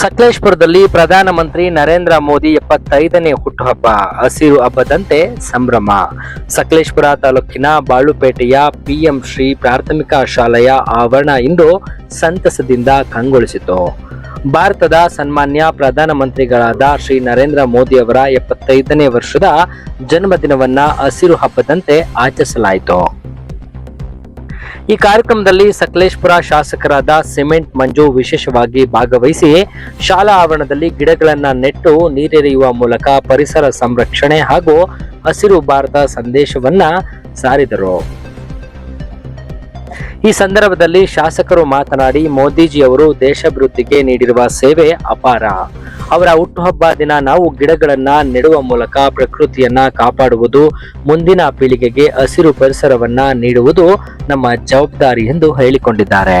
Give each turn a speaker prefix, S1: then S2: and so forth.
S1: ಸಕಲೇಶ್ಪುರದಲ್ಲಿ ಪ್ರಧಾನಮಂತ್ರಿ ನರೇಂದ್ರ ಮೋದಿ ಎಪ್ಪತ್ತೈದನೇ ಹುಟ್ಟುಹಬ್ಬ, ಹಸಿರು ಹಬ್ಬದಂತೆ ಸಂಭ್ರಮ. ಸಕಲೇಶ್ಪುರ ತಾಲೂಕಿನ ಬಾಳುಪೇಟೆಯ ಪಿಎಂ ಶ್ರೀ ಪ್ರಾಥಮಿಕ ಶಾಲೆಯ ಆವರಣ ಇಂದು ಸಂತಸದಿಂದ ಕಂಗೊಳಿಸಿತು. ಭಾರತದ ಸನ್ಮಾನ್ಯ ಪ್ರಧಾನಮಂತ್ರಿಗಳಾದ ಶ್ರೀ ನರೇಂದ್ರ ಮೋದಿ ಅವರ ಎಪ್ಪತ್ತೈದನೇ ವರ್ಷದ ಜನ್ಮದಿನವನ್ನ ಹಸಿರು ಹಬ್ಬದಂತೆ ಆಚರಿಸಲಾಯಿತು. ಈ ಕಾರ್ಯಕ್ರಮದಲ್ಲಿ ಸಕಲೇಶ್ಪುರ ಶಾಸಕರಾದ ಸಿಮೆಂಟ್ ಮಂಜು ವಿಶೇಷವಾಗಿ ಭಾಗವಹಿಸಿ ಶಾಲಾ ಆವರಣದಲ್ಲಿ ಗಿಡಗಳನ್ನ ನೆಟ್ಟು ನೀರೆರೆಯುವ ಮೂಲಕ ಪರಿಸರ ಸಂರಕ್ಷಣೆ ಹಾಗೂ ಹಸಿರು ಭಾರತ ಸಂದೇಶವನ್ನ ಸಾರಿದರು. ಈ ಸಂದರ್ಭದಲ್ಲಿ ಶಾಸಕರು ಮಾತನಾಡಿ ಮೋದಿಜಿಯವರು ದೇಶಾಭಿವೃದ್ಧಿಗೆ ನೀಡಿರುವ ಸೇವೆ ಅಪಾರ. ಅವರ ಹುಟ್ಟುಹಬ್ಬ ದಿನ ನಾವು ಗಿಡಗಳನ್ನ ನೆಡುವ ಮೂಲಕ ಪ್ರಕೃತಿಯನ್ನ ಕಾಪಾಡುವುದು, ಮುಂದಿನ ಪೀಳಿಗೆಗೆ ಹಸಿರು ಪರಿಸರವನ್ನ ನೀಡುವುದು ನಮ್ಮ ಜವಾಬ್ದಾರಿ ಎಂದು ಹೇಳಿಕೊಂಡಿದ್ದಾರೆ.